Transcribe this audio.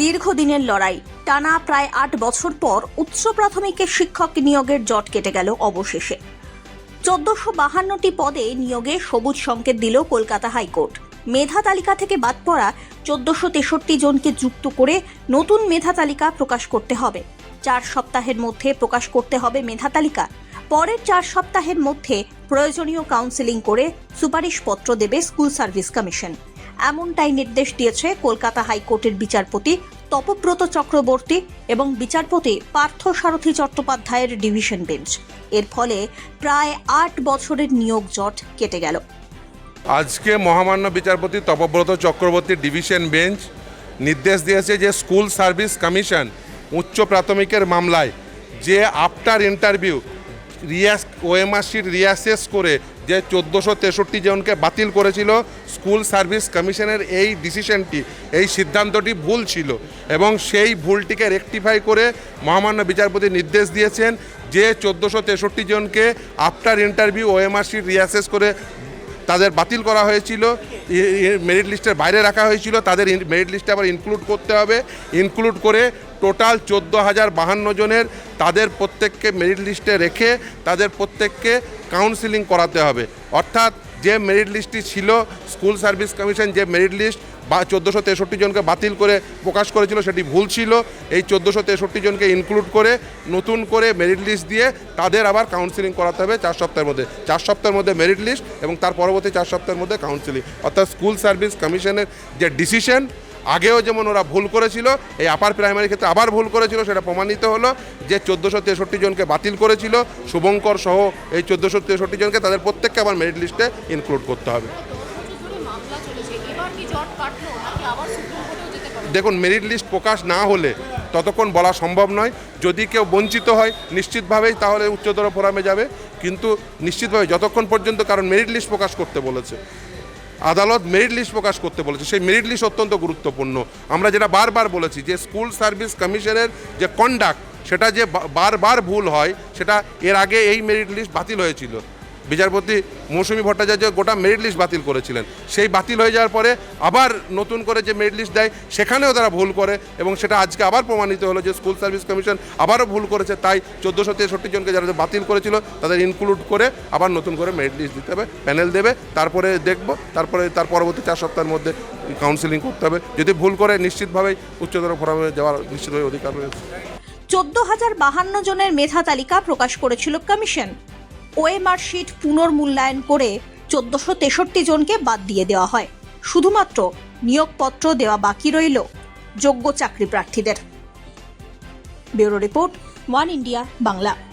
দীর্ঘদিনের লড়াই। টানা প্রায় আট বছর পর উচ্চ প্রাথমিকের শিক্ষক নিয়োগের জট কেটে গেল অবশেষে। চোদ্দশো বাহান্নটি পদে নিয়োগে সবুজ সংকেত দিল কলকাতা হাইকোর্ট। মেধা তালিকা থেকে বাদ পড়া চোদ্দশো তেষট্টি জনকে যুক্ত করে নতুন মেধা তালিকা প্রকাশ করতে হবে। চার সপ্তাহের মধ্যে প্রকাশ করতে হবে মেধা তালিকা। পরের চার সপ্তাহের মধ্যে প্রয়োজনীয় কাউন্সেলিং করে সুপারিশপত্র দেবে স্কুল সার্ভিস কমিশন। এমনটাই নির্দেশ দিয়েছে কলকাতা হাইকোর্টের বিচারপতি তপব্রত চক্রবর্তী এবং বিচারপতি পার্থ সারথী চট্টোপাধ্যায়ের ডিভিশন বেঞ্চ। এর ফলে প্রায় আট বছরের নিয়োগ জট কেটে গেল। আজকে মহামান্য বিচারপতি তপব্রত চক্রবর্তী ডিভিশন বেঞ্চ নির্দেশ দিয়েছে যে স্কুল সার্ভিস কমিশন উচ্চ প্রাথমিকের মামলায় যে আফটার ইন্টারভিউ রিয়াস, ওএমআরসির রিয়াসেস করে যে চোদ্দোশো তেষট্টি জনকে বাতিল করেছিল স্কুল সার্ভিস কমিশনের এই ডিসিশনটি, এই সিদ্ধান্তটি ভুল ছিল এবং সেই ভুলটিকে রেকটিফাই করে মহামান্য বিচারপতি নির্দেশ দিয়েছেন যে চোদ্দোশো তেষট্টি জনকে আফটার ইন্টারভিউ ওএমআরসির রিয়াসেস করে তাদের বাতিল করা হয়েছিল। মেরিট লিস্টের বাইরে রাখা হয়েছিল। তাদের মেরিট লিস্টে আবার ইনক্লুড করতে হবে। ইনক্লুড করে টোটাল চোদ্দ হাজার বাহান্ন জনের তাদের প্রত্যেককে মেরিট লিস্টে রেখে তাদের প্রত্যেককে কাউন্সিলিং করাতে হবে। অর্থাৎ যে মেরিট লিস্টটি ছিল স্কুল সার্ভিস কমিশন যে মেরিট লিস্ট বা চোদ্দোশো তেষট্টি জনকে বাতিল করে প্রকাশ করেছিল, সেটি ভুল ছিল। এই চোদ্দোশো তেষট্টি জনকে ইনক্লুড করে, নতুন করে মেরিট লিস্ট দিয়ে তাদের আবার কাউন্সিলিং করাতে হবে চার সপ্তাহের মধ্যে। চার সপ্তাহের মধ্যে মেরিট লিস্ট এবং তার পরবর্তী চার সপ্তাহের মধ্যে কাউন্সিলিং অর্থাৎ স্কুল সার্ভিস কমিশনের যে ডিসিশন আগেও যেমন ওরা ভুল করেছিল, এই আপার প্রাইমারি ক্ষেত্রে আবার ভুল করেছিল, সেটা প্রমাণিত হলো যে চোদ্দোশো তেষট্টি জনকে বাতিল করেছিল। শুভঙ্কর সহ এই চোদ্দোশো তেষট্টি জনকে তাদের প্রত্যেককে আবার মেরিট লিস্টে ইনক্লুড করতে হবে। দেখুন মেরিট লিস্ট প্রকাশ না হলে ততক্ষণ বলা সম্ভব নয়। যদি কেউ বঞ্চিত হয়, নিশ্চিতভাবেই তাহলে উচ্চতর ফোরামে যাবে। কিন্তু নিশ্চিতভাবে যতক্ষণ পর্যন্ত কারণ মেরিট লিস্ট প্রকাশ করতে বলেছে। আদালত মেরিট লিস্ট প্রকাশ করতে বলেছে। সেই মেরিট লিস্ট অত্যন্ত গুরুত্বপূর্ণ। আমরা যেটা বারবার বলেছি যে স্কুল সার্ভিস কমিশনের যে কন্ডাক্ট সেটা যে বারবার ভুল হয়, সেটা এর আগে এই মেরিট লিস্ট বাতিল হয়েছিল। বিচারপতি মৌসুমী ভট্টাচার্য গোটা মেরিট লিস্ট বাতিল করেছিলেন। সেই বাতিল হয়ে যাওয়ার পরে আবার নতুন করে যে মেরিট লিস্ট দেয়, সেখানেও তারা ভুল করে এবং সেটা আজকে আবার প্রমাণিত হলো যে স্কুল সার্ভিস কমিশন আবারও ভুল করেছে। তাই চোদ্দোশো তেষট্টি জনকে যারা বাতিল করেছিল, তাদের ইনক্লুড করে আবার নতুন করে মেরিট লিস্ট দিতে হবে প্যানেল দেবে, তারপরে দেখব, তারপরে তার পরবর্তী চার সপ্তাহের মধ্যে কাউন্সিলিং করতে হবে। যদি ভুল করে, নিশ্চিতভাবেই উচ্চতর ফোরামে যাওয়ার নিশ্চিতভাবে অধিকার রয়েছে। চোদ্দ হাজার বাহান্ন জনের মেধা তালিকা প্রকাশ করেছিল কমিশন ওএমআর শিট পুনর্মূল্যায়ন করে চোদ্দশো তেষট্টি জনকে বাদ দিয়ে দেওয়া হয়। শুধুমাত্র নিয়োগপত্র দেওয়া বাকি রইল যোগ্য চাকরি প্রার্থীদের bureau report, One India, Bangla.